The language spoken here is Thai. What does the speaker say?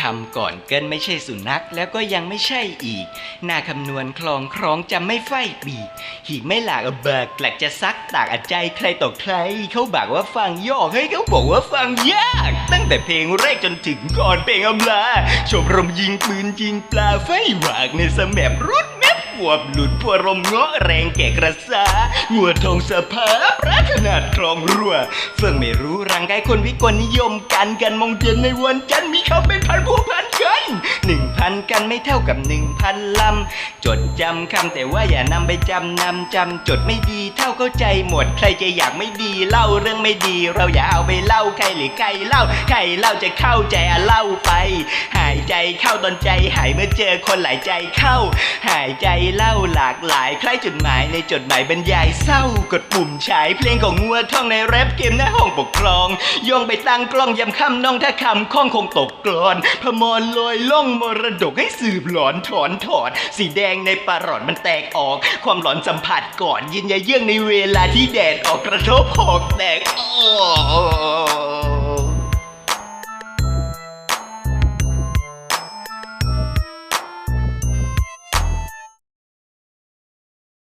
คำก่อนเกินไม่ใช่สุนัขแล้วก็ยังไม่ใช่อีกหน้าคำนวณคลองครองจำไม่ไฟปีหีไม่หลากเบิกแกลกจะซักตากอัดใจใครต่อใครเขาบอกว่าฟังยอกให้เขาบอกว่าฟังยาก ตั้งแต่เพลงแรกจนถึงก่อนเพลงอำลาชมรมยิงปืนยิงปลาไฟหวากในสมแบบรุดแม บวบหลุดพวรมเงาะแรงแก่กระซางัวทองสภาพระขนาดคลองรัวเฟื่องไม่รู้รังไกายคนวิกลนิยมกันกันมองเย็นในวันจันทร์มีเขาเป็นพันผู้พัน กันหนึ่งพันกันไม่เท่ากับหนึ่งพันลำ จดจำคำแต่ว่าอย่านำไปจำนำจำจดไม่ดีเท่าเข้าใจหมด ใครจะอยากไม่ดีเล่าเรื่องไม่ดี เราอย่าเอาไปเล่าใครหรือใครเล่าใครเล่าจะเข้าใจอะเล่าไป หายใจเข้าตอนใจหายเมื่อเจอคนหลายใจเข้า หายใจเล่าหลากหลายใครจดหมายในจดหมายบรรยายเศร้ากดปุ่มฉายเพลงของงัวท่องในแรปเกมหน้าห้องปกครองย่องไปตั้งกล้องยำค่ำน้องถ้าคำข้องคงตกกลอนพมรลอยล่องมรดกให้สืบหลอนถอนถอดสีแดงในปลาหลอดมันแตกออก ความหลอนสัมผัสก่อนยินยาเยื่องในเวลาที่แดดออกกระทบหอกแตกออ